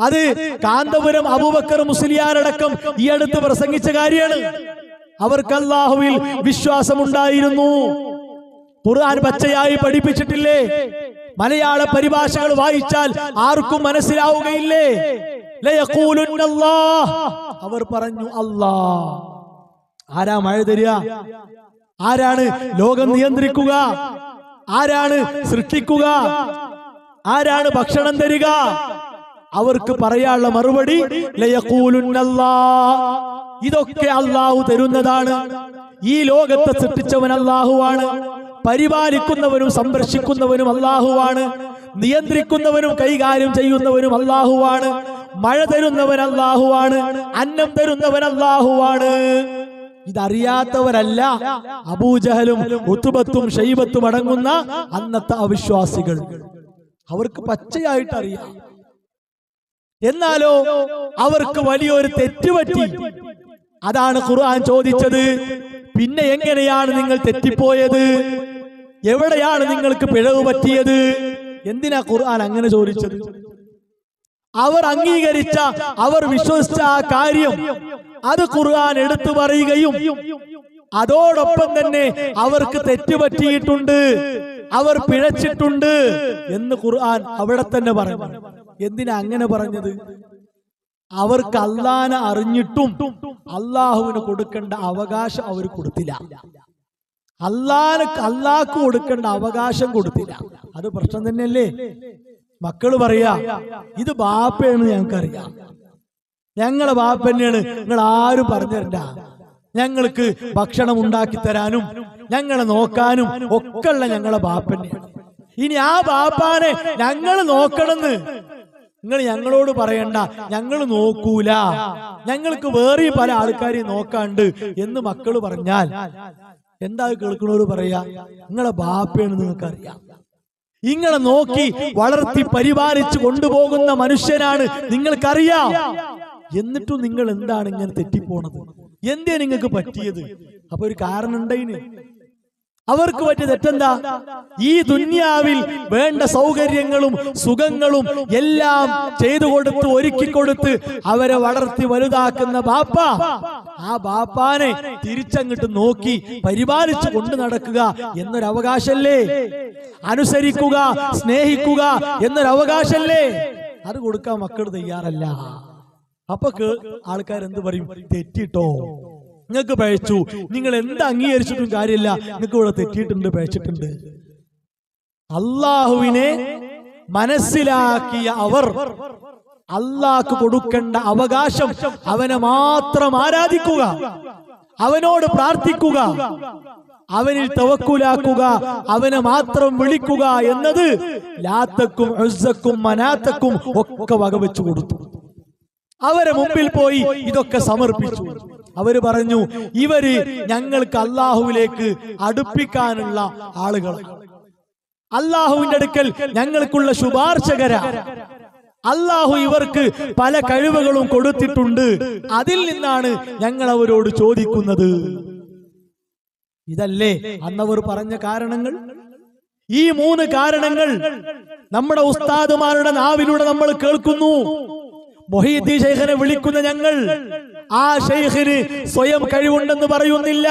അത് കാന്തപുരം അബൂബക്കർ മുസ്ലിയാരടക്കം ഈ അടുത്ത് പ്രസംഗിച്ച കാര്യമാണ്. അവർക്ക് അള്ളാഹുവിൽ വിശ്വാസമുണ്ടായിരുന്നു. ഖുർആൻ പച്ചയായി പഠിപ്പിച്ചിട്ടില്ലേ? മലയാള പരിഭാഷകൾ വായിച്ചാൽ ആർക്കും മനസ്സിലാവുകയില്ലേ? അവർ പറഞ്ഞു അല്ലാ ആരാ മഴ തരിക? ആരാണ് ലോകം നിയന്ത്രിക്കുക? ആരാണ് സൃഷ്ടിക്കുക? ആരാണ് ഭക്ഷണം തരിക? അവർക്ക് പറയാനുള്ള മറുപടി. ഇതൊക്കെ അള്ളാഹു തരുന്നതാണ്. ഈ ലോകത്തെ സൃഷ്ടിച്ചവൻ അള്ളാഹുവാണ് പരിപാലിക്കുന്നവനും സംരക്ഷിക്കുന്നവനും അള്ളാഹുവാണ് നിയന്ത്രിക്കുന്നവനും കൈകാര്യം ചെയ്യുന്നവനും അള്ളാഹുവാണ് മഴ തരുന്നവൻ അള്ളാഹുവാണ് അന്നം തരുന്നവൻ അള്ളാഹുവാണ് ഇതറിയാത്തവരല്ല. അബൂജഹലും ഉത്തുബത്തും ഷൈബത്തും അടങ്ങുന്ന അന്നത്തെ അവിശ്വാസികൾ. അവർക്ക് പച്ചയായിട്ട് അറിയാം എന്നാലോ അവർക്ക് വലിയൊരു തെറ്റുപറ്റി. അതാണ് ഖുർആൻ ചോദിച്ചത്. പിന്നെ എങ്ങനെയാണ് നിങ്ങൾ തെറ്റിപ്പോയത്? എവിടെയാണ് നിങ്ങൾക്ക് പിഴവ് പറ്റിയത്? എന്തിനാ ഖുർആൻ അങ്ങനെ ചോദിച്ചത്? അവർ അംഗീകരിച്ച അവർ വിശ്വസിച്ച ആ കാര്യം അത് ഖുർആൻ എടുത്തു പറയുകയും അതോടൊപ്പം തന്നെ അവർക്ക് തെറ്റുപറ്റിയിട്ടുണ്ട്. അവർ പിഴച്ചിട്ടുണ്ട് എന്ന് ഖുർആൻ അവിടെ തന്നെ പറഞ്ഞു. എന്തിനാ അങ്ങനെ പറഞ്ഞത്? അവർക്ക് അള്ളാനെ അറിഞ്ഞിട്ടും അള്ളാഹുവിന് കൊടുക്കേണ്ട അവകാശം അവർ കൊടുത്തില്ല. അള്ളാന് അള്ളാഹ്ക്ക് കൊടുക്കേണ്ട അവകാശം കൊടുത്തില്ല. അത് പ്രശ്നം തന്നെയല്ലേ? മക്കൾ പറയാ ഇത് ബാപ്പയാണ് ഞങ്ങൾക്കറിയാം. ഞങ്ങളെ ബാപ്പ തന്നെയാണ്. നിങ്ങൾ ആരും പറഞ്ഞു ഞങ്ങൾക്ക് ഭക്ഷണം ഉണ്ടാക്കി തരാനും ഞങ്ങളെ നോക്കാനും ഒക്കെയുള്ള ഞങ്ങളെ ബാപ്പ തന്നെയാണ്. ഇനി ആ ബാപ്പാനെ ഞങ്ങൾ നോക്കണമെന്ന് നിങ്ങൾ ഞങ്ങളോട് പറയണ്ട. ഞങ്ങൾ നോക്കൂല. ഞങ്ങൾക്ക് വേറെ പല ആൾക്കാരെയും നോക്കാണ്ട് എന്ന് മക്കൾ പറഞ്ഞാൽ എന്താ കേൾക്കണോട് പറയാ? നിങ്ങളെ ബാപ്പയാണ് നിങ്ങൾക്കറിയാം. ഇങ്ങളെ നോക്കി വളർത്തി പരിപാലിച്ചു കൊണ്ടുപോകുന്ന മനുഷ്യനാണ് നിങ്ങൾക്കറിയാം. എന്നിട്ടും നിങ്ങൾ എന്താണ് ഇങ്ങനെ തെറ്റിപ്പോണത്? എന്തേ നിങ്ങൾക്ക് പറ്റിയത്? അപ്പൊ ഒരു കാരണം ഉണ്ടതിന് അവർക്ക് പറ്റിയ തെറ്റെന്താ ഈ ദുന്യാവിൽ വേണ്ട സൗകര്യങ്ങളും സുഖങ്ങളും എല്ലാം ചെയ്തു കൊടുത്ത് ഒരുക്കി കൊടുത്ത് അവരെ വളർത്തി വലുതാക്കുന്ന ബാപ്പ. ആ ബാപ്പാനെ തിരിച്ചങ്ങിട്ട് നോക്കി പരിപാലിച്ചു കൊണ്ടു നടക്കുക എന്നൊരവകാശല്ലേ? അനുസരിക്കുക സ്നേഹിക്കുക എന്നൊരവകാശല്ലേ? അത് കൊടുക്കാൻ മക്കൾ തയ്യാറല്ല. അപ്പൊക്ക് ആൾക്കാർ എന്ത് പറയും? തെറ്റിട്ടോ. നിങ്ങൾക്ക് പഴച്ചു. നിങ്ങൾ എന്ത് അംഗീകരിച്ചിട്ടും കാര്യമില്ല. നിങ്ങൾക്ക് ഇവിടെ തെറ്റിയിട്ടുണ്ട് പഴച്ചിട്ടുണ്ട്. അള്ളാഹുവിനെ മനസ്സിലാക്കിയ അവർ അള്ളാഹ്ക്ക് കൊടുക്കേണ്ട അവകാശം അവനെ മാത്രം ആരാധിക്കുക. അവനോട് പ്രാർത്ഥിക്കുക. അവനിൽ തവക്കൂലാക്കുക. അവനെ മാത്രം വിളിക്കുക എന്നത് ലാത്തക്കും ഉസ്സക്കും മനാത്തക്കും ഒക്കെ വകവെച്ചു കൊടുത്തു. അവരെ മുമ്പിൽ പോയി ഇതൊക്കെ സമർപ്പിച്ചു. അവർ പറഞ്ഞു ഇവർ ഞങ്ങൾക്ക് അള്ളാഹുവിലേക്ക് അടുപ്പിക്കാനുള്ള ആളുകൾ അള്ളാഹുവിന്റെ അടുക്കൽ ഞങ്ങൾക്കുള്ള ശുപാർശകര. അള്ളാഹു ഇവർക്ക് പല കഴിവുകളും കൊടുത്തിട്ടുണ്ട്. അതിൽ നിന്നാണ് ഞങ്ങൾ അവരോട് ചോദിക്കുന്നത്. ഇതല്ലേ അന്നവർ പറഞ്ഞ കാരണങ്ങൾ? ഈ മൂന്ന് കാരണങ്ങൾ നമ്മുടെ ഉസ്താദുമാരുടെ നാവിലൂടെ നമ്മൾ കേൾക്കുന്നു. മൊഹീദ്ദീൻ ശേഖനെ വിളിക്കുന്ന ഞങ്ങൾ ആ ഷെയ്ഖിന് സ്വയം കഴിവുണ്ടെന്ന് പറയുന്നില്ല.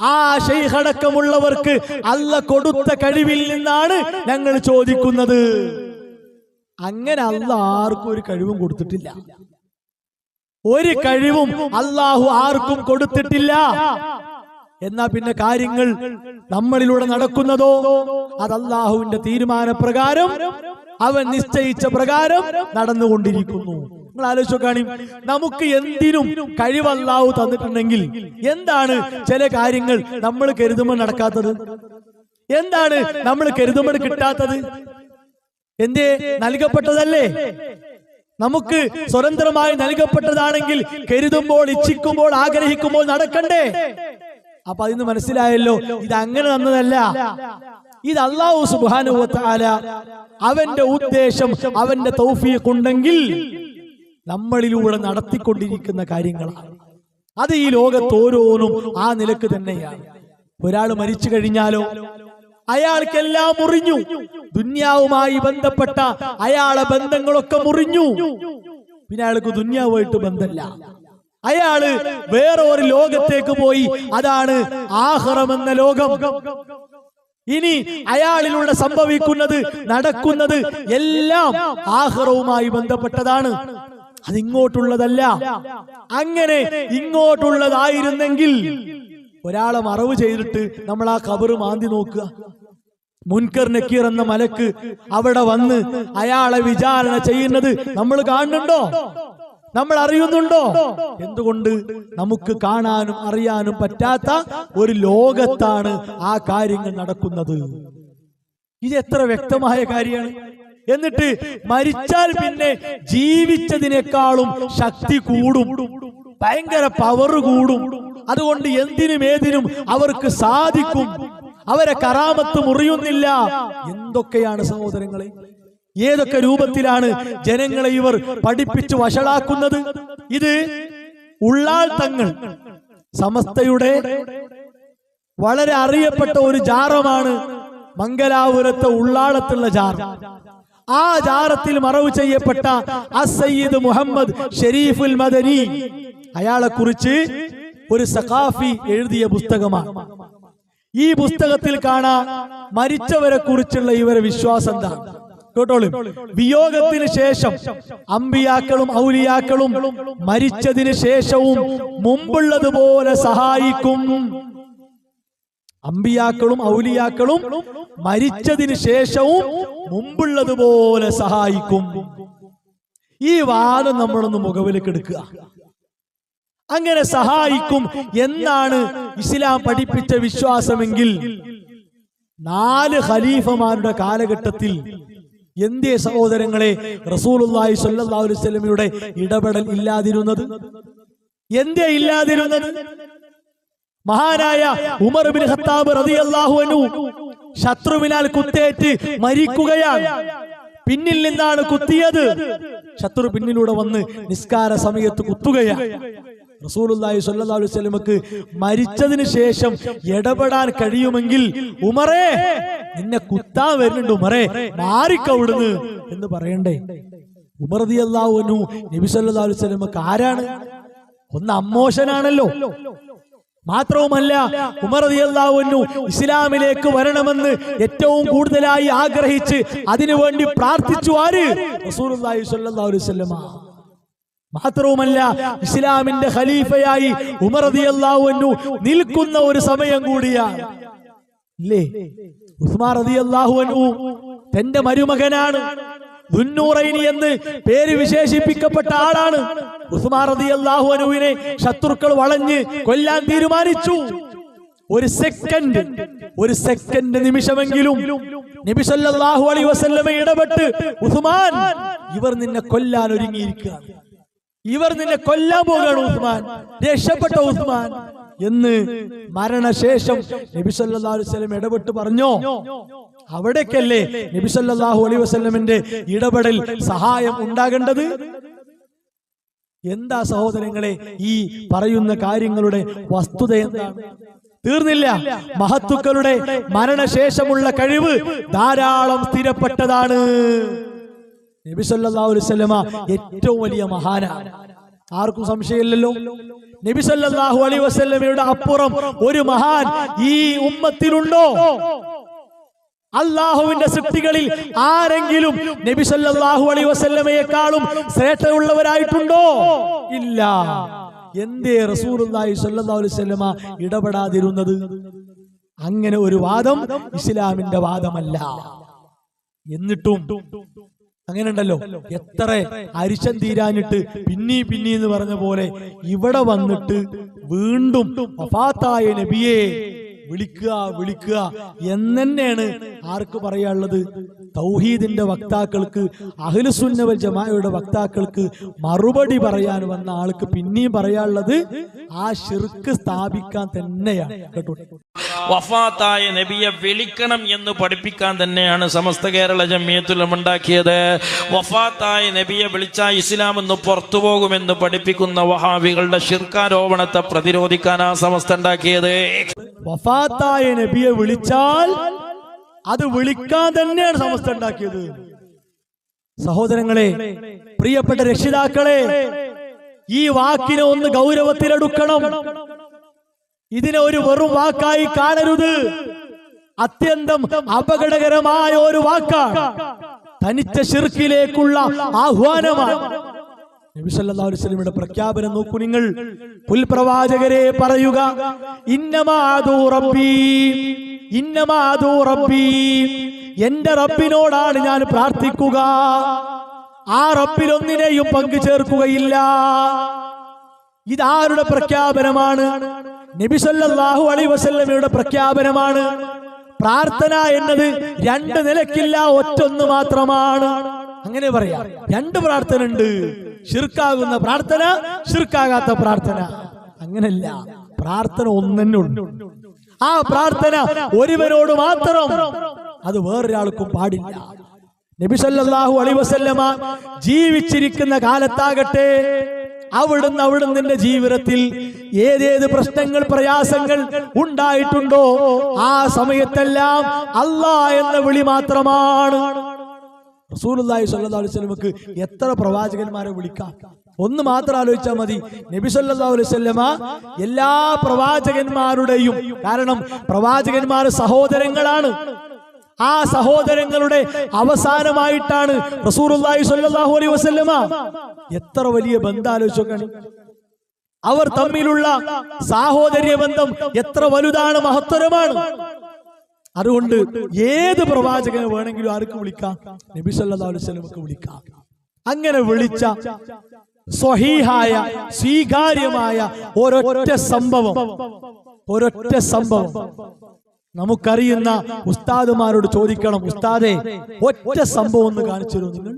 ആ ഷെയ്ഖ് അടക്കമുള്ളവർക്ക് അല്ല കൊടുത്ത കഴിവിൽ നിന്നാണ് ഞങ്ങൾ ചോദിക്കുന്നത്. അങ്ങനെ അല്ല ആർക്കും ഒരു കഴിവും കൊടുത്തിട്ടില്ല. ഒരു കഴിവും അള്ളാഹു ആർക്കും കൊടുത്തിട്ടില്ല. എന്നാ പിന്നെ കാര്യങ്ങൾ നമ്മളിലൂടെ നടക്കുന്നതോ? അത് അള്ളാഹുവിന്റെ തീരുമാനപ്രകാരം അവൻ നിശ്ചയിച്ച പ്രകാരം നടന്നുകൊണ്ടിരിക്കുന്നു. നിങ്ങൾ ആലോചിച്ചു കാണി നമുക്ക് എന്തിനും കഴിവല്ലാവു തന്നിട്ടുണ്ടെങ്കിൽ എന്താണ് ചില കാര്യങ്ങൾ നമ്മൾ കരുതുമ്പോൾ നടക്കാത്തത്? എന്താണ് നമ്മൾ കരുതുമ്പോൾ കിട്ടാത്തത്? എന്തേ നൽകപ്പെട്ടതല്ലേ? നമുക്ക് സ്വതന്ത്രമായി നൽകപ്പെട്ടതാണെങ്കിൽ കരുതുമ്പോൾ ഇച്ഛിക്കുമ്പോൾ ആഗ്രഹിക്കുമ്പോൾ നടക്കണ്ടേ? അപ്പൊ അതിന് മനസ്സിലായല്ലോ ഇത് അങ്ങനെ തന്നതല്ല. ഇത് അള്ളാഹു സുബാനുവത്താല അവന്റെ ഉദ്ദേശം അവന്റെ തൗഫീഖ് ഉണ്ടെങ്കിൽ നമ്മളിലൂടെ നടത്തിക്കൊണ്ടിരിക്കുന്ന കാര്യങ്ങളാണ്. അത് ഈ ലോകത്ത് ഓരോന്നും ആ നിലയ്ക്ക് തന്നെയാണ്. ഒരാൾ മരിച്ചു കഴിഞ്ഞാലോ? അയാൾക്കെല്ലാം മുറിഞ്ഞു. ദുന്യാവുമായി ബന്ധപ്പെട്ട അയാളെ ബന്ധങ്ങളൊക്കെ മുറിഞ്ഞു. പിന്നെ അയാൾക്ക് ദുന്യാവുമായിട്ട് ബന്ധമില്ല. അയാൾ വേറെ ഒരു ലോകത്തേക്ക് പോയി. അതാണ് ആഹ്റമെന്ന ലോകം. ഇനി അയാളിലൂടെ സംഭവിക്കുന്നത് നടക്കുന്നത് എല്ലാം ആഹ്റവുമായി ബന്ധപ്പെട്ടതാണ്. അതിങ്ങോട്ടുള്ളതല്ല. അങ്ങനെ ഇങ്ങോട്ടുള്ളതായിരുന്നെങ്കിൽ ഒരാളെ മറവ് ചെയ്തിട്ട് നമ്മൾ ആ കബറ് മാന്തി നോക്കുക. മുൻകർ നക്കീർ എന്ന മലക്ക് അവിടെ വന്ന് അയാളെ വിചാരണ ചെയ്യുന്നത് നമ്മൾ കാണുന്നുണ്ടോ? നമ്മൾ അറിയുന്നുണ്ടോ? എന്തുകൊണ്ട് നമുക്ക് കാണാനും അറിയാനും പറ്റാത്ത ഒരു ലോകത്താണ് ആ കാര്യങ്ങൾ നടക്കുന്നത്. ഇത് എത്ര വ്യക്തമായ കാര്യമാണ്. എന്നിട്ട് മരിച്ചാൽ പിന്നെ ജീവിച്ചതിനേക്കാളും ശക്തി കൂടും. ഭയങ്കര പവർ കൂടും. അതുകൊണ്ട് എന്തിനും ഏതിനും അവർക്ക് സാധിക്കും. അവരെ കറാമത്ത് മുറിയുന്നില്ല. എന്തൊക്കെയാണ് സഹോദരങ്ങളെ? ഏതൊക്കെ രൂപത്തിലാണ് ജനങ്ങളെ ഇവർ പഠിപ്പിച്ച് വഷളാക്കുന്നത്? ഇത് ഉള്ളാൾ തങ്ങൾ. സമസ്തയുടെ വളരെ അറിയപ്പെട്ട ഒരു ജാറമാണ് മംഗലാപുരത്തെ ഉള്ളാളത്തുള്ള ജാർ. ആ ജാറത്തിൽ മറവ് ചെയ്യപ്പെട്ട അസയ്യിദ് മുഹമ്മദ് ഷെരീഫുൽ മദനി. അയാളെ കുറിച്ച് ഒരു സഖാഫി എഴുതിയ പുസ്തകമാണ്. ഈ പുസ്തകത്തിൽ കാണാം മരിച്ചവരെ കുറിച്ചുള്ള ഇവരെ വിശ്വാസം എന്താണ് കേട്ടോളൂ. വിയോഗത്തിന് ശേഷം അമ്പിയാക്കളും ഔലിയാക്കളും മരിച്ചതിന് ശേഷവും മുമ്പുള്ളതുപോലെ സഹായിക്കും. അമ്പിയാക്കളും ഔലിയാക്കളും മരിച്ചതിന് ശേഷവും മുമ്പുള്ളതുപോലെ സഹായിക്കും. ഈ വാദം നമ്മളൊന്ന് മുഖവിലേക്ക് എടുക്കുക. അങ്ങനെ സഹായിക്കും എന്നാണ് ഇസ്ലാം പഠിപ്പിച്ച വിശ്വാസമെങ്കിൽ നാല് ഖലീഫമാരുടെ കാലഘട്ടത്തിൽ എന്തേ സഹോദരങ്ങളെ റസൂലുള്ളാഹി സ്വല്ലല്ലാഹു അലൈഹി വസല്ലമയുടെ ഇടപെടൽ ഇല്ലാതിരുന്നത്? എന്തേ ഇല്ലാതിരുന്നത്? മഹാനായ ഉമർ ബിൻ ഖത്താബ് റളിയല്ലാഹു അൻഹു ശത്രുവിനാൽ കുത്തേറ്റ് മരിക്കുകയാണ്. പിന്നിൽ നിന്നാണ് കുത്തിയത്. ശത്രു പിന്നിലൂടെ വന്ന് നിസ്കാര സമയത്ത് കുത്തുകയാണ്. റസൂലുള്ളാഹി സ്വല്ലല്ലാഹു അലൈഹി വസല്ലമക്ക് മരിച്ചതിന് ശേഷം ഇടപെടാൻ കഴിയുമെങ്കിൽ ഉമറേ നിന്നെ കുത്താൻ വരുന്നുണ്ട് ഉമറേ മാറിക്കവിടുന്ന് എന്ന് പറയണ്ടേ. ഉമർ റളിയല്ലാഹു അൻഹു നബി സല്ലല്ലാഹു അലൈഹി വസല്ലമക്ക് ആരാണ്? ഒന്ന് അമ്മോശനാണല്ലോ. മാത്രവുമല്ല ഉമർദിയല്ലാവുന്നു ഇസ്ലാമിലേക്ക് വരണമെന്ന് ഏറ്റവും കൂടുതലായി ആഗ്രഹിച്ച് അതിനുവേണ്ടി പ്രാർത്ഥിച്ചു ആര്? മാത്രവുമല്ല ഇസ്ലാമിന്റെ ഖലീഫയായി ഉമർദിയല്ലാവുന്നു നിൽക്കുന്ന ഒരു സമയം കൂടിയാണ്. ഇല്ലേ? ഉസ്മാർ റളിയല്ലാഹു അൻഹു തന്റെ മരുമകനാണ്. ദുന്നൂറൈനി എന്ന് പേര് വിശേഷിപ്പിക്കപ്പെട്ട ആളാണ്. ഉസ്മാൻ അള്ളാഹു അനുവിനെ ശത്രുക്കൾ വളഞ്ഞ് കൊല്ലാൻ തീരുമാനിച്ചു. ഒരു സെക്കൻഡ് ഒരു സെക്കൻഡ് നിമിഷമെങ്കിലും നബി സല്ലല്ലാഹു അലൈഹി വസല്ലമ ഇടപെട്ട് ഉസ്മാൻ ഇവർ നിന്നെ കൊല്ലാൻ ഒരുങ്ങിയിരിക്കുകയാണ്. ഇവർ നിന്നെ കൊല്ലാൻ പോകുകയാണ് ഉസ്മാൻ. രക്ഷപ്പെട്ട ഉസ്മാൻ. എന്ന് മരണശേഷം നബി സല്ലല്ലാഹു അലൈഹി ഇടപെട്ട് പറഞ്ഞോ? അവിടേക്കല്ലേ നബിസല്ലാഹു അലൈ അലൈഹി വസല്ലമിന്റെ ഇടപെടൽ സഹായം ഉണ്ടാകേണ്ടത്? എന്താ സഹോദരങ്ങളെ ഈ പറയുന്ന കാര്യങ്ങളുടെ വസ്തുത എന്താണ്? തീർന്നില്ല. മഹത്തുക്കളുടെ മരണശേഷമുള്ള കഴിവ് ധാരാളം സ്ഥിരപ്പെട്ടതാണ്. നബി സല്ലല്ലാഹു അലൈഹി വസല്ലമ ഏറ്റവും വലിയ മഹാന. ആർക്കും സംശയമില്ലല്ലോ? നബി സല്ലല്ലാഹു അലൈഹി വസല്ലമയുടെ അപ്പുറം ഒരു മഹാൻ ഈ ഉമ്മത്തിലുണ്ടോ? അള്ളാഹുവിന്റെ സൃഷ്ടികളിൽ ആരെങ്കിലും നബി സല്ലല്ലാഹു അലൈഹി വസല്ലമയെക്കാളും ശ്രേഷ്ഠയുള്ളവരായിട്ടുണ്ടോ ഇല്ല. എന്തേ സല്ലല്ലാഹു അലൈഹി വസല്ലമ ഇടപെടാതിരുന്നത്? അങ്ങനെ ഒരു വാദം ഇസ്ലാമിന്റെ വാദമല്ല. എന്നിട്ടും അങ്ങനെ ഉണ്ടല്ലോ എത്ര അരിശം തീരാനിട്ട് പിന്നീ പിന്നീ എന്ന് പറഞ്ഞ പോലെ ഇവിടെ വന്നിട്ട് വീണ്ടും നബിയെ വിളിക്കുക വിളിക്കുക എന്നെന്നെയാണ് ആർക്ക് പറയാനുള്ളത്? തൗഹീദിന്റെ വക്താക്കൾക്ക് അഖിലുസുന്നവൽ ജമായയുടെ വക്താക്കൾക്ക് മറുപടി പറയാൻ വന്ന ആൾക്ക് പിന്നെയും പറയാനുള്ളത് ആ ഷിർക്ക് സ്ഥാപിക്കാൻ തന്നെയാണ്. കേട്ടോ? വഫാത്തായ നബിയെ വിളിക്കണം എന്ന് പഠിപ്പിക്കാൻ തന്നെയാണ് സമസ്ത കേരള ജമ്മിയത്തുലം ഉണ്ടാക്കിയത്. വഫാത്തായ നബിയെ വിളിച്ചാൽ ഇസ്ലാം എന്ന് പുറത്തു പോകുമെന്ന് പഠിപ്പിക്കുന്ന വഹാബികളുടെ ഷിർക്കാരോപണത്തെ പ്രതിരോധിക്കാനാ സമസ്ത ഉണ്ടാക്കിയത്. വഫാത്തായ നബിയെ വിളിച്ചാൽ അത് വിളിക്കാൻ തന്നെയാണ് സമസ്ത ഉണ്ടാക്കിയത്. സഹോദരങ്ങളെ പ്രിയപ്പെട്ട രക്ഷിതാക്കളെ ഈ വാക്കിനെ ഒന്ന് ഗൗരവത്തിലെടുക്കണം. ഇതിനെ ഒരു വെറും വാക്കായി കാണരുത്. അത്യന്തം അപകടകരമായ ഒരു വാക്കാണ്. തനിച്ച ശിർക്കിലേക്കുള്ള ആഹ്വാനമാണ്. നബി സല്ലല്ലാഹു അലൈഹി വസല്ലമയുടെ പ്രഖ്യാപനം നോക്കൂ നിങ്ങൾ. പുൽപ്രവാചകരെ പറയുക ഇന്നമാദൂ റബ്ബി. റബ്ബി എന്റെ റബ്ബിനോടാണ് ഞാൻ പ്രാർത്ഥിക്കുക. ആ റബ്ബിലൊന്നിനെയും പങ്കു ചേർക്കുകയില്ല. ഇതാരുടെ പ്രഖ്യാപനമാണ്? നബിസല്ലാഹു അലൈഹി വസല്ലമയുടെ പ്രഖ്യാപനമാണ്. പ്രാർത്ഥന എന്നത് രണ്ട് നിലക്കില്ല ഒറ്റൊന്ന് മാത്രമാണ്. അങ്ങനെ പറയാം. രണ്ട് പ്രാർത്ഥന ഉണ്ട്. ഷിർക്കാകുന്ന പ്രാർത്ഥന ശിർക്കാകാത്ത പ്രാർത്ഥന. അങ്ങനല്ല. പ്രാർത്ഥന ഒന്നെന്നുണ്ട് ആ പ്രാർത്ഥന ഒരുവനോട് മാത്രം. അത് വേറൊരാൾക്കും പാടില്ല. നബിസല്ലാഹു സല്ലല്ലാഹു അലൈഹി വസല്ലമ ജീവിച്ചിരിക്കുന്ന കാലത്താകട്ടെ അവിടുന്ന് അവിടുന്ന് ജീവിതത്തിൽ ഏതേത് പ്രശ്നങ്ങൾ പ്രയാസങ്ങൾ ഉണ്ടായിട്ടുണ്ടോ ആ സമയത്തെല്ലാം അല്ലാ എന്ന വിളി മാത്രമാണ്. റസൂലുള്ളാഹി സ്വല്ലല്ലാഹു അലൈഹി വസല്ലമക്ക് എത്ര പ്രവാചകന്മാരെ വിളിക്കാം. ഒന്ന് മാത്രം ആലോചിച്ചാൽ മതി. നബി സല്ലല്ലാഹു അലൈഹി വസല്ലമ എല്ലാ പ്രവാചകന്മാരുടെയും കാരണം പ്രവാചകന്മാർ സഹോദരങ്ങളാണ്. ആ സഹോദരങ്ങളുടെ അവസാനമായിട്ടാണ് റസൂലുള്ളാഹി സല്ലല്ലാഹു അലൈഹി വസല്ലമ എത്ര വലിയ ബന്ധം ആലോചിച്ചോക്കാണ് അവർ തമ്മിലുള്ള സാഹോദര്യ ബന്ധം എത്ര വലുതാണ് മഹത്തരമാണ്. അതുകൊണ്ട് ഏത് പ്രവാചകനെ വേണമെങ്കിലും ആർക്ക് വിളിക്കാം? നബി സല്ലല്ലാഹു അലൈഹി വസല്ലമക്ക് വിളിക്കാം. അങ്ങനെ വിളിച്ച സ്വഹീഹായ സ്വീകാര്യമായ ഒരൊറ്റ സംഭവം. ഒരൊറ്റ സംഭവം. നമുക്കറിയുന്ന ഉസ്താദുമാരോട് ചോദിക്കണം ഉസ്താദെ ഒറ്റ സംഭവം ഒന്ന് കാണിച്ചു നിങ്ങൾ?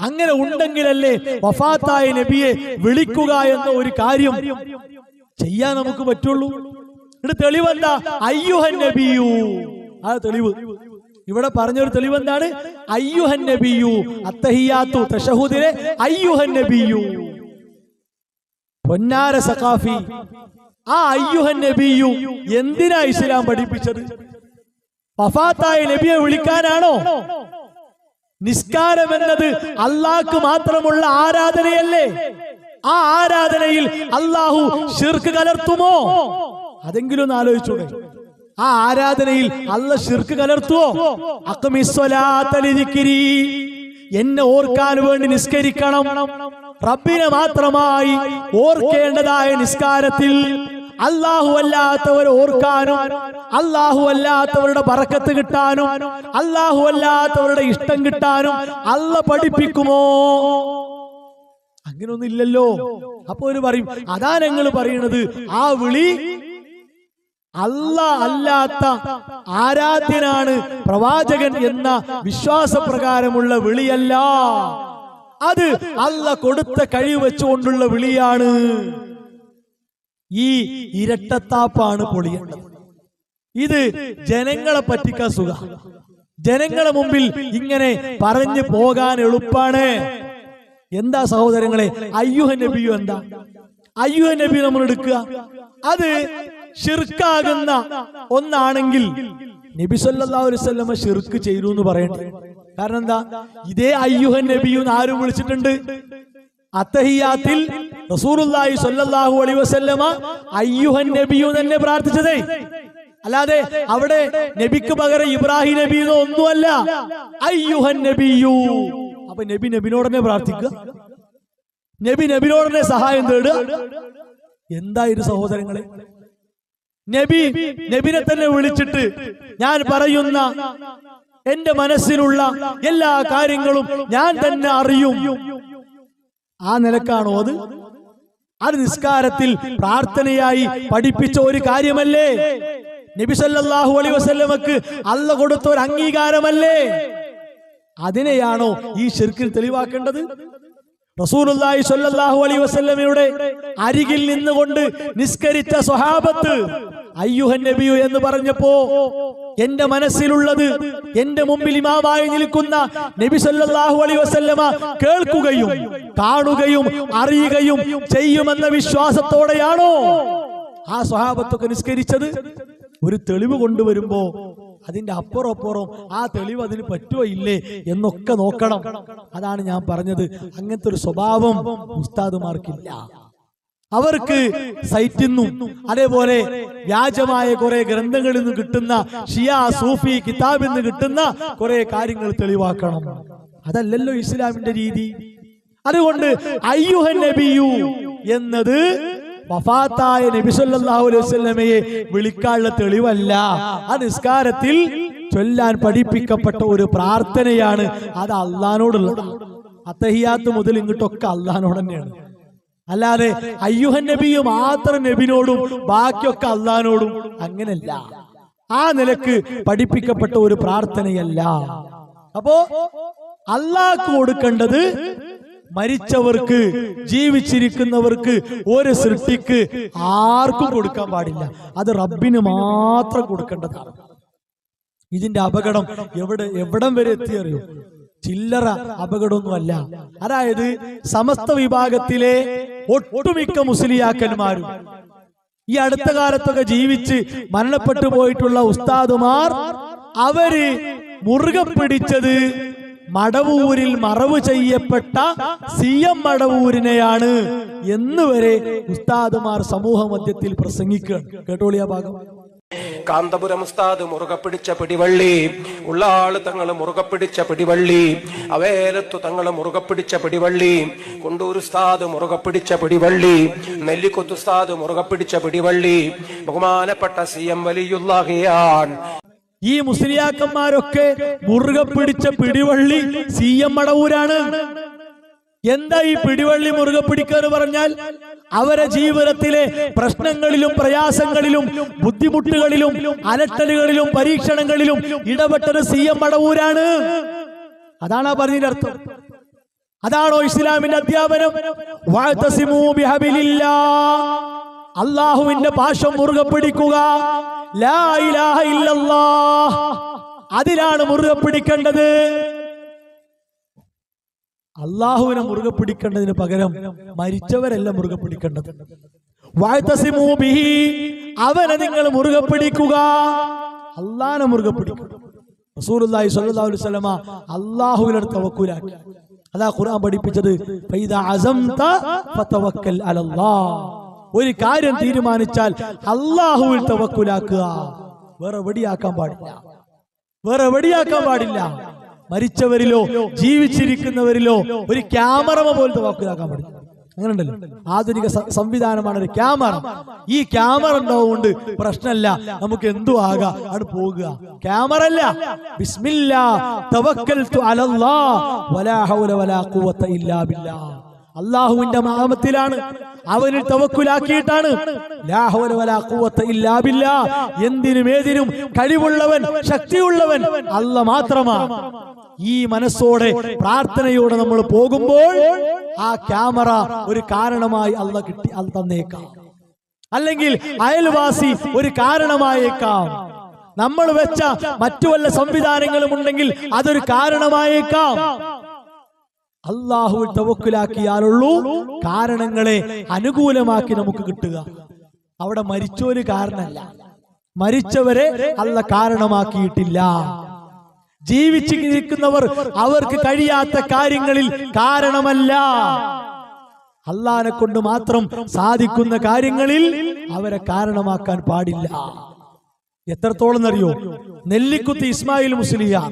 അങ്ങനെ ഉണ്ടെങ്കിലല്ലേ വഫാത്തായ നബിയെ വിളിക്കുക എന്ന ഒരു കാര്യം ചെയ്യാൻ നമുക്ക് പറ്റുള്ളൂ. ഇവിടെ തെളിവല്ല. അയ്യുഹൻ നബിയു ആ തെളിവ്. ഇവിടെ പറഞ്ഞൊരു തെളിവ് എന്താണ്? അയ്യുഹൻ നബിയു. അത്തഹിയാത്തു തഷഹുദിലെ അയ്യുഹൻ നബിയു. പൊന്നാര സഖാഫി. ആ അയ്യുഹൻ നബിയു എന്തിനാ ഇസ്ലാം പഠിപ്പിച്ചത്? വഫാത്തായ നബിയെ വിളിക്കാനാണോ? നിസ്കാരം എന്നത് അള്ളാഹ്ക്ക് മാത്രമുള്ള ആരാധനയല്ലേ? ആ ആരാധനയിൽ അള്ളാഹു ശിർക്ക് കലർത്തുമോ? അതെങ്കിലും ഒന്ന് ആലോചിച്ചൂടെ. ആ ആരാധനയിൽ അല്ല ശിർക്ക് കലർത്തുവോ? അക്കമിസ്വലാത്തലിരിക്കിരി എന്നെ ഓർക്കാൻ വേണ്ടി നിസ്കരിക്കണം. റബ്ബിനെ മാത്രമായി ഓർക്കേണ്ടതായ നിസ്കാരത്തിൽ അള്ളാഹു അല്ലാത്തവരെ ഓർക്കാനും അള്ളാഹു അല്ലാത്തവരുടെ പറക്കത്ത് കിട്ടാനും അള്ളാഹു അല്ലാത്തവരുടെ ഇഷ്ടം കിട്ടാനും അല്ല പഠിപ്പിക്കുമോ? അങ്ങനൊന്നും ഇല്ലല്ലോ. അപ്പൊ ഒരു പറയും അതാ ഞങ്ങൾ പറയുന്നത് ആ വിളി അല്ല അല്ലാത്ത ആരാധ്യനാണ് പ്രവാചകൻ എന്ന വിശ്വാസപ്രകാരമുള്ള വിളിയല്ല. അത് അല്ല കൊടുത്ത കഴിവ് വെച്ചുകൊണ്ടുള്ള വിളിയാണ്. ഈ ഇരട്ടത്താപ്പാണ് പൊളിയേണ്ടത്. ഇത് ജനങ്ങളെ പറ്റിക്കാൻ സുഖ. ജനങ്ങളെ മുമ്പിൽ ഇങ്ങനെ പറഞ്ഞു പോകാൻ എളുപ്പാണ്. എന്താ സഹോദരങ്ങളെ? അയ്യുഹ നബിയു എന്താ? അയ്യുഹ നബി നമ്മൾ എടുക്കുക അത് ഷിർക്കാകുന്ന ഒന്നാണെങ്കിൽ നബി വസല്ലമ ഷിർക്ക് ചെയ്തു എന്ന് പറയണ്ടേ കാരണം എന്താ? ഇതേ അയ്യുഹൻ നബിയും ആരും വിളിച്ചിട്ടുണ്ട്? അത്തഹിയാത്തിൽ റസൂലുള്ളാഹി സല്ലല്ലാഹു അലൈഹി വസല്ലമ അയ്യുഹൻ നബിയു തന്നെ പ്രാർത്ഥിച്ചതേ. അല്ലാതെ അവിടെ നബിക്ക് പകരം ഇബ്രാഹിം നബി എന്നോ ഒന്നുമല്ല. അയ്യുഹൻ നബിയു. അപ്പൊ നബി നബിനോടനെ പ്രാർത്ഥിക്കുക. നബി നബിനോടനെ സഹായം തേടുക. എന്തായിരുന്നു സഹോദരങ്ങളെ? നബി നബിനെ തന്നെ വിളിച്ചിട്ട് ഞാൻ പറയുന്ന എന്റെ മനസ്സിലുള്ള എല്ലാ കാര്യങ്ങളും ഞാൻ തന്നെ അറിയും. ആ നിലക്കാണോ അത്? അത് നിസ്കാരത്തിൽ പ്രാർത്ഥനയായി പഠിപ്പിച്ച ഒരു കാര്യമല്ലേ? നബി സല്ലല്ലാഹു അലൈഹി വസല്ലമക്ക് അല്ല കൊടുത്ത ഒരു അംഗീകാരമല്ലേ? അതിനെയാണോ ഈ ശിർക്കിൽ തെളിവാക്കേണ്ടത്? റസൂലുള്ളാഹി സ്വല്ലല്ലാഹു അലൈഹി വസല്ലമയുടെ അരികിൽ നിന്നുകൊണ്ട് നിസ്കരിച്ച സ്വഹാബത്ത് അയ്യുഹൻ നബിയു എന്ന് പറഞ്ഞപ്പോ എന്റെ മനസ്സിലുള്ളത് എന്റെ മുമ്പിൽ ഇമാമായി നിൽക്കുന്ന നബി സല്ലല്ലാഹു അലൈഹി വസല്ലമ കേൾക്കുകയും കാണുകയും അറിയുകയും ചെയ്യുമെന്ന വിശ്വാസത്തോടെയാണോ ആ സ്വഹാബത്തൊക്കെ നിസ്കരിച്ചത്? ഒരു തെളിവ് കൊണ്ടുവരുമ്പോ അതിന്റെ അപ്പുറം അപ്പുറം ആ തെളിവ് അതിന് പറ്റുമോ ഇല്ലേ എന്നൊക്കെ നോക്കണം. അതാണ് ഞാൻ പറഞ്ഞത്. അങ്ങനത്തെ ഒരു സ്വഭാവം ഉസ്താദുമാർക്കില്ല. അവർക്ക് സൈറ്റിൽ നിന്നും അതേപോലെ വ്യാജമായ കുറെ ഗ്രന്ഥങ്ങളിൽ നിന്ന് കിട്ടുന്ന ഷിയ സൂഫി കിതാബിൽ നിന്ന് കിട്ടുന്ന കുറെ കാര്യങ്ങൾ തെളിവാക്കണം. അതല്ലല്ലോ ഇസ്ലാമിന്റെ രീതി. അതുകൊണ്ട് അയ്യുഹ നബിയു എന്നത് വഫാത്തായ സല്ലല്ലാഹു അലൈഹി വസല്ലമയെ വിളിക്കാനുള്ള തെളിവല്ല. ആ നിസ്കാരത്തിൽ ചൊല്ലാൻ പഠിപ്പിക്കപ്പെട്ട ഒരു പ്രാർത്ഥനയാണ് അത് അള്ളഹാനോടുള്ളത്. അത്തഹിയാത്ത് മുതൽ ഇങ്ങോട്ടൊക്കെ അള്ളഹാനോട് തന്നെയാണ്. അല്ലാതെ അയ്യുഹൻ നബിയു മാത്രം നബിനോടും ബാക്കിയൊക്കെ അള്ളഹാനോടും അങ്ങനല്ല. ആ നിലയ്ക്ക് പഠിപ്പിക്കപ്പെട്ട ഒരു പ്രാർത്ഥനയല്ല. അപ്പോ അള്ളാഹ് കൊടുക്കേണ്ടത് മരിച്ചവർക്ക് ജീവിച്ചിരിക്കുന്നവർക്ക് ഒരു സൃഷ്ടിക്ക് ആർക്കും കൊടുക്കാൻ പാടില്ല. അത് റബ്ബിന് മാത്രം കൊടുക്കേണ്ടതാണ്. ഇതിന്റെ അപകടം എവിടെ എവിടം വരെ എത്തിയറിയോ ചില്ലറ അപകടമൊന്നുമല്ല. അതായത് സമസ്ത വിഭാഗത്തിലെ ഒട്ടുമിക്ക മുസ്ലിയാക്കന്മാരും ഈ അടുത്ത കാലത്തൊക്കെ ജീവിച്ച് മരണപ്പെട്ടു പോയിട്ടുള്ള ഉസ്താദുമാർ അവർ മുറുകെ പിടിച്ചത് മടവൂരിൽ മറവ് ചെയ്യപ്പെട്ട സി എം മടവൂരിനെയാണ് എന്ന് വരെ ഉസ്താദുമാർ സമൂഹ മധ്യത്തിൽ പ്രസംഗിക്കുകയാണ്. കേട്ടോളിയ ഭാഗം. കാന്തപുരം ഉസ്താദ് മുറുകെ പിടിച്ച പിടിവള്ളി ഉള്ള ആൾ തങ്ങൾ മുറുകെ പിടിച്ച പിടിവള്ളി അവേലത്തു തങ്ങൾ മുറുകെ പിടിച്ച പിടിവള്ളി കൊണ്ടൂർ ഉസ്താദ് മുറുകെ പിടിച്ച പിടിവള്ളി നെല്ലിക്കുത്ത് ഉസ്താദ് മുറുകെ പിടിച്ച പിടിവള്ളി ബഹുമാനപ്പെട്ട സി എം വലിയുല്ലാഹിയാൻ ഈ മുസ്ലിയാക്കന്മാരൊക്കെ മുറുകെ പിടിച്ച പിടിവള്ളി സി എം മടവൂരാണ് എന്താ ഈ പിടിവള്ളി മുറുകെ പിടിക്കുക എന്ന് പറഞ്ഞാൽ അവരെ ജീവിതത്തിലെ പ്രശ്നങ്ങളിലും പ്രയാസങ്ങളിലും ബുദ്ധിമുട്ടുകളിലും അലട്ടലുകളിലും പരീക്ഷണങ്ങളിലും ഇടപെട്ടത് സി എം മടവൂരാണ് അതാണ് ആ പറഞ്ഞതിന്റെ അർത്ഥം അതാണോ ഇസ്ലാമിന്റെ അധ്യാപനം. അള്ളാഹുവിന്റെ പാശം മുറുകെ പിടിക്കുക. അതിലാണ് മുറുകെ പിടിക്കേണ്ടത്. അള്ളാഹുവിനെ മുറുകെ പിടിക്കേണ്ടതിന് പകരം മരിച്ചവരല്ല മുറുകെ പിടിക്കേണ്ടത്. അവനെ നിങ്ങൾ മുറുകെ പിടിക്കുക. അള്ളാനെ മുറുകെ പിടിക്കുക. റസൂലുള്ളാഹി സ്വല്ലല്ലാഹു അലൈഹി വസല്ലമ അതാ ഖുർആൻ പഠിപ്പിച്ചത് ഫൈദാ അസംത ഫതവക്കൽ അലല്ലാഹ്. ഒരു കാര്യം തീരുമാനിച്ചാൽ അള്ളാഹുവിൽ തവക്കുലാക്കുക. വേറെ എവിടെയാക്കാൻ പാടില്ല. വേറെ എവിടെയാക്കാൻ പാടില്ല. മരിച്ചവരിലോ ജീവിച്ചിരിക്കുന്നവരിലോ ഒരു ക്യാമറ പോലും തവക്കുലാക്കാൻ പാടില്ല. അങ്ങനെയുണ്ടല്ലോ? ആധുനിക സംവിധാനമാണ് ഒരു ക്യാമറ. ഈ ക്യാമറ ഉണ്ടാവുകൊണ്ട് പ്രശ്നമല്ല. നമുക്ക് എന്തു ആകാം. അവിടെ പോകുക. ക്യാമറ അല്ല. ബിസ്മില്ലാ. വലാ ഹൗല വലാ ഇല്ലാ അള്ളാഹുവിന്റെ നാമത്തിലാണ് അവനിൽ തവക്കുലാക്കിയിട്ടാണ്. എന്തിനും ഏതിനും കഴിവുള്ളവൻ ശക്തിയുള്ളവൻ അല്ല മാത്രമാണ് ഈ മനസ്സോടെ പ്രാർത്ഥനയോടെ നമ്മൾ പോകുമ്പോൾ ആ ക്യാമറ ഒരു കാരണമായി അല്ല കിട്ടി അത് തന്നേക്കാം. അല്ലെങ്കിൽ അയൽവാസി ഒരു കാരണമായേക്കാം. നമ്മൾ വെച്ച മറ്റു വല്ല സംവിധാനങ്ങളും ഉണ്ടെങ്കിൽ അതൊരു കാരണമായേക്കാം. അള്ളാഹുവിൽ തവക്കുലാക്കിയാലുള്ളൂ. കാരണങ്ങളെ അനുകൂലമാക്കി നമുക്ക് കിട്ടുക. അവിടെ മരിച്ചോര് കാരണല്ല. മരിച്ചവരെ അല്ല കാരണമാക്കിയിട്ടില്ല. ജീവിച്ചിരിക്കുന്നവർ അവർക്ക് കഴിയാത്ത കാര്യങ്ങളിൽ കാരണമല്ല. അള്ളാനെ കൊണ്ട് മാത്രം സാധിക്കുന്ന കാര്യങ്ങളിൽ അവരെ കാരണമാക്കാൻ പാടില്ല. എത്രത്തോളം അറിയോ നെല്ലിക്കുത്തി ഇസ്മായിൽ മുസ്ലിയാർ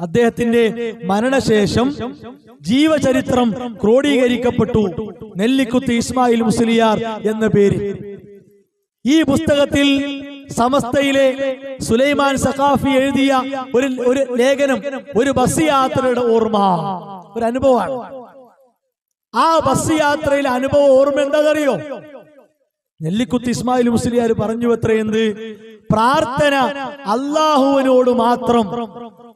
അദ്ദേഹത്തിന്റെ മരണശേഷം ജീവചരിത്രം ക്രോഡീകരിക്കപ്പെട്ടു. നെല്ലിക്കുത്ത് ഇസ്മായിൽ മുസ്ലിയാർ എന്ന പേര് ഈ പുസ്തകത്തിൽ സമസ്തയിലെ സുലൈമാൻ സഖാഫി എഴുതിയ ഒരു ഒരു ലേഖനം ഒരു ബസ് യാത്രയുടെ ഓർമ്മ. ഒരു അനുഭവമാണ്. ആ ബസ് യാത്രയിലെ അനുഭവ ഓർമ്മ എന്താണെന്നറിയോ? നെല്ലിക്കുത്ത് ഇസ്മായിൽ മുസ്ലിയാർ പറഞ്ഞു എത്രയെന്ത് പ്രാർത്ഥന അള്ളാഹുവിനോട് മാത്രം.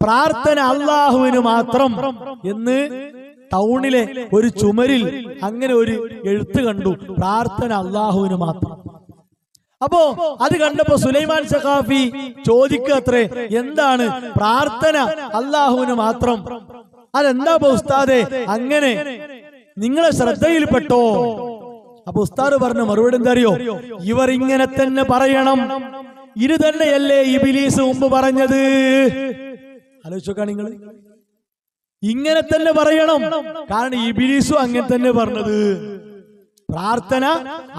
പ്രാർത്ഥന അള്ളാഹുവിന് മാത്രം എന്ന് ടൗണിലെ ഒരു ചുമരിൽ അങ്ങനെ ഒരു എഴുത്ത് കണ്ടു. പ്രാർത്ഥന അള്ളാഹുവിന് മാത്രം. അപ്പോ അത് കണ്ടപ്പോ സുലൈമാൻ സഖാഫി ചോദിക്കത്രേ എന്താണ് പ്രാർത്ഥന അള്ളാഹുവിന് മാത്രം? അതെന്താ ഉസ്താദെ അങ്ങനെ നിങ്ങളെ ശ്രദ്ധയിൽപ്പെട്ടോ? അപ്പൊ ഉസ്താദ് പറഞ്ഞ മറുപടി എന്താ അറിയോ ഇവർ ഇങ്ങനെ തന്നെ പറയണം. ഇത് തന്നെയല്ലേ ഇബിലീസ് മുമ്പ് പറഞ്ഞത്? ആലോചിച്ചോക്കാ നിങ്ങൾ ഇങ്ങനെ തന്നെ പറയണം. കാരണം ഇബിലീസും അങ്ങനെ തന്നെ പറഞ്ഞത്. പ്രാർത്ഥന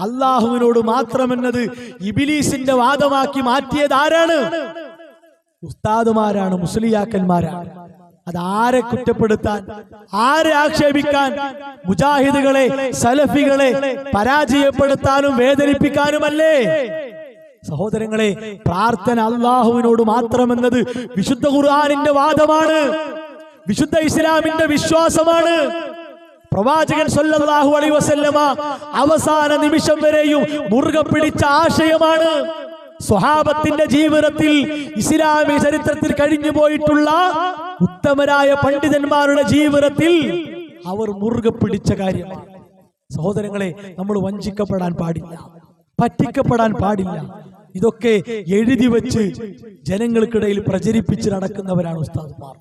അള്ളാഹുവിനോട് മാത്രമെന്നത് ഇബിലീസിന്റെ വാദമാക്കി മാറ്റിയത് ആരാണ്? ഉസ്താദുമാരാണ് മുസ്ലിയാക്കന്മാരാണ്. അത് ആരെ കുറ്റപ്പെടുത്താൻ ആരെ ആക്ഷേപിക്കാൻ മുജാഹിദുകളെ സലഫികളെ പരാജയപ്പെടുത്താനും വേദനിപ്പിക്കാനുമല്ലേ? സഹോദരങ്ങളെ പ്രാർത്ഥന അള്ളാഹുവിനോട് മാത്രമെന്നത് വിശുദ്ധ ഖുർആാനിന്റെ വാദമാണ്. വിശുദ്ധ ഇസ്ലാമിന്റെ വിശ്വാസമാണ്. പ്രവാചകൻ സല്ലല്ലാഹു അലൈഹി വസല്ലമ അവസാന നിമിഷം വരെയും മുറുകെ പിടിച്ച ആശയമാണ്. സ്വഹാബത്തിന്റെ ജീവിതത്തിൽ ഇസ്ലാമിക ചരിത്രത്തിൽ കഴിഞ്ഞു പോയിട്ടുള്ള ഉത്തമരായ പണ്ഡിതന്മാരുടെ ജീവിതത്തിൽ അവർ മുറുകെ പിടിച്ച കാര്യമാണ്. സഹോദരങ്ങളെ നമ്മൾ വഞ്ചിക്കപ്പെടാൻ പാടില്ല. പറ്റിക്കപ്പെടാൻ പാടില്ല. ഇതൊക്കെ എഴുതി വെച്ച് ജനങ്ങൾക്കിടയിൽ പ്രചരിപ്പിച്ച് നടക്കുന്നവരാണ് ഉസ്താദ്മാർ.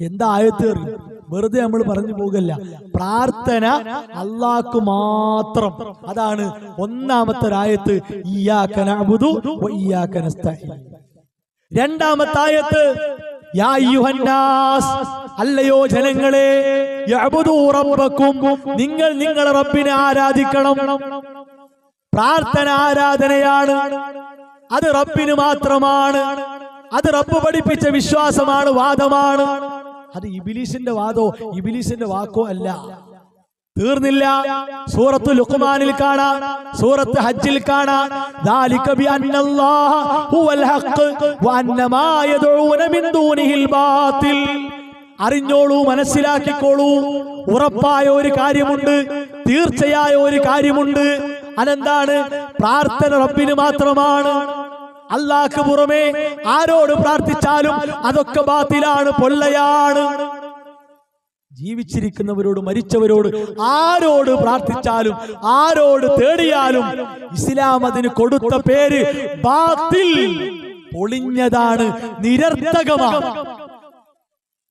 എന്താ ആയത്ത്? അറിയും വെറുതെ നമ്മൾ പറഞ്ഞു പോകല്ല. പ്രാർത്ഥന അള്ളാഹ്ക്ക് മാത്രം. അതാണ് ഒന്നാമത്തെ ആയത്ത്. രണ്ടാമത്തെ ആയത്ത് അല്ലയോ ജനങ്ങളെ നിങ്ങൾ നിങ്ങളെ റബ്ബിനെ ആരാധിക്കണം. പ്രാർത്ഥന ആരാധനയാണ്. അത് റബ്ബിന് മാത്രമാണ്. അത് റബ്ബ് പഠിപ്പിച്ച വിശ്വാസമാണ് വാദമാണ്. അത് ഇബിലീസിന്റെ വാദോ ഇബിലീസിന്റെ വാക്കോ അല്ല. തീർന്നില്ല. സൂറത്ത് ലുക്മാനിൽ കാണാം സൂറത്ത് ഹജ്ജിൽ കാണാം. അറിഞ്ഞോളൂ മനസ്സിലാക്കിക്കോളൂ. ഉറപ്പായ ഒരു കാര്യമുണ്ട് തീർച്ചയായ ഒരു കാര്യമുണ്ട്. അതെന്താണ്? പ്രാർത്ഥന റബ്ബിന് മാത്രമാണ്. അള്ളാഹ്ക്ക് പുറമെ ആരോട് പ്രാർത്ഥിച്ചാലും അതൊക്കെ ബാത്തിലാണ് പൊള്ളയാണ്. ജീവിച്ചിരിക്കുന്നവരോട് മരിച്ചവരോട് ആരോട് പ്രാർത്ഥിച്ചാലും ആരോട് തേടിയാലും ഇസ്ലാം അതിന് കൊടുത്ത പേര് ബാത്തിൽ പൊളിഞ്ഞതാണ് നിരർത്ഥകമാണ്.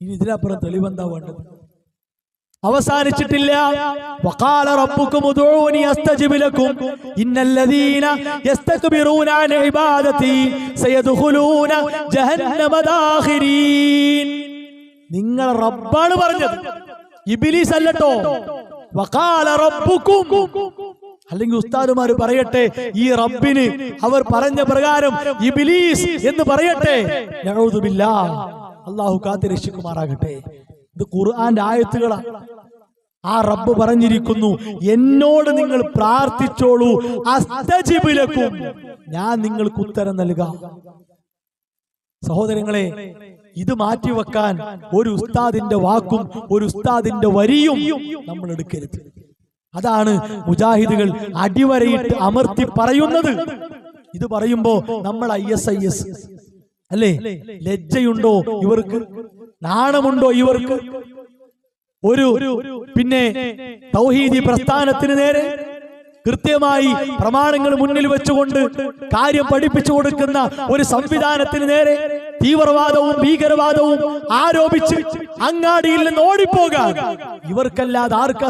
ഇനി ഇതിനപ്പുറം തെളിവെന്താ വേണ്ടത്? അവസാനിച്ചിട്ടില്ല. വഖാല റബ്ബുക്കും ഉദൂനി അസ്തജിബ് ലക്കും. ഇന്നല്ലദീന യസ്തക്ബിറൂന അൻ ഇബാദതി സയദ്ഖുലൂന ജഹന്നമ ദാഖിരീൻ നിങ്ങൾ റബ്ബാണ് പറഞ്ഞത്. ഇബ്ലീസ് അല്ലട്ടോ. വഖാല റബ്ബുക്കും. അല്ലെങ്കിൽ ഉസ്താദുമാർ പറയട്ടെ ഈ റബ്ബിന് അവർ പറഞ്ഞ പ്രകാരം ഇബ്ലീസ് എന്ന് പറയട്ടെ. ഞങ്ങൾ അള്ളാഹു കാത്തിരക്ഷിക്കുമാറാകട്ടെ. ഇത് ഖുർആന്റെ ആയത്തുകളാണ് ആ റബ്ബ് പറഞ്ഞിരിക്കുന്നു എന്നോട് നിങ്ങൾ പ്രാർത്ഥിച്ചോളൂ അസ്തജിബിലക്കും. ഞാൻ നിങ്ങൾക്ക് ഉത്തരം നൽകാം. സഹോദരങ്ങളെ ഇത് മാറ്റിവെക്കാൻ ഒരു ഉസ്താദിന്റെ വാക്കും ഒരു ഉസ്താദിന്റെ വരിയും നമ്മൾ എടുക്കരുത്. അതാണ് മുജാഹിദുകൾ അടിവരയിട്ട് അമർത്തി പറയുന്നത്. ഇത് പറയുമ്പോ നമ്മൾ ഐ എസ് ഐ എസ് അല്ലേ? ലജ്ജയുണ്ടോ ഇവർക്ക്? നാണമുണ്ടോ ഇവർക്ക്? ഒരു പിന്നെ തൗഹീദി പ്രസ്ഥാനത്തിന് നേരെ കൃത്യമായി പ്രമാണങ്ങൾ മുന്നിൽ വെച്ചുകൊണ്ട് കാര്യം പഠിപ്പിച്ചു കൊടുക്കുന്ന ഒരു സംവിധാനത്തിന് നേരെ തീവ്രവാദവും ഭീകരവാദവും ആരോപിച്ച് അങ്ങാടിയിൽ നിന്ന് ഓടിപ്പോകാൻ ഇവർക്കല്ലാതെ ആർക്കാ